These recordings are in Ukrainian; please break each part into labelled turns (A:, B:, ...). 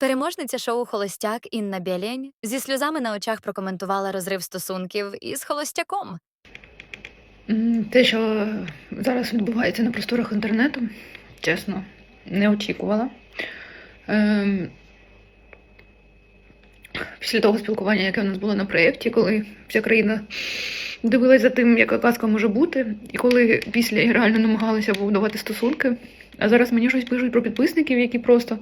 A: Переможниця шоу Холостяк Інна Білєнь зі сльозами на очах прокоментувала розрив стосунків із холостяком.
B: Те, що зараз відбувається на просторах інтернету, чесно, не очікувала. Ем, після того спілкування, яке в нас було на проєкті, коли вся країна дивилась за тим, яка казка може бути, і коли після реально намагалася побудувати стосунки, а зараз мені щось пишуть про підписників, які просто.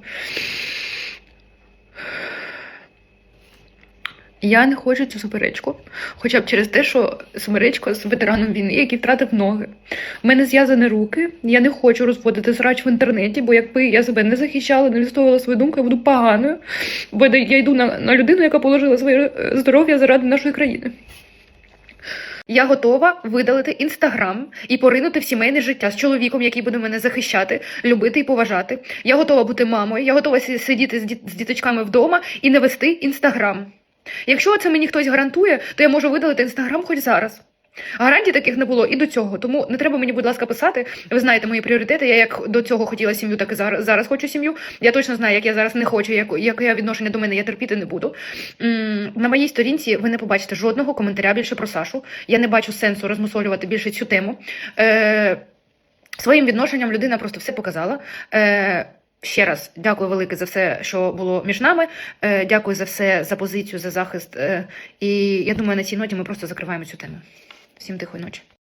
B: Я не хочу цю суперечку, хоча б через те, що суперечка з ветераном війни, який втратив ноги. У мене зв'язані руки. Я не хочу розводити срач в інтернеті, бо якби я себе не захищала, не відстоювала свою думку, я буду поганою. Бо я йду на, на людину, яка положила своє е, здоров'я заради нашої країни. Я готова видалити інстаграм і поринути в сімейне життя з чоловіком, який буде мене захищати, любити і поважати. Я готова бути мамою, я готова сидіти з, діт- з діточками вдома і не вести інстаграм. Якщо це мені хтось гарантує, то я можу видалити інстаграм хоч зараз. Гарантій таких не було і до цього. Тому не треба мені, будь ласка, писати. Ви знаєте мої пріоритети. Я як до цього хотіла сім'ю, так і зараз, зараз хочу сім'ю. Я точно знаю, як я зараз не хочу, як, яке відношення до мене я терпіти не буду. На моїй сторінці ви не побачите жодного коментаря більше про Сашу. Я не бачу сенсу розмусолювати більше цю тему. Е, своїм відношенням людина просто все показала. Е, Ще раз дякую велике за все, що було між нами. Е, дякую за все, за позицію, за захист. Е, і я думаю, на цій ноті ми просто закриваємо цю тему. Всім тихої ночі.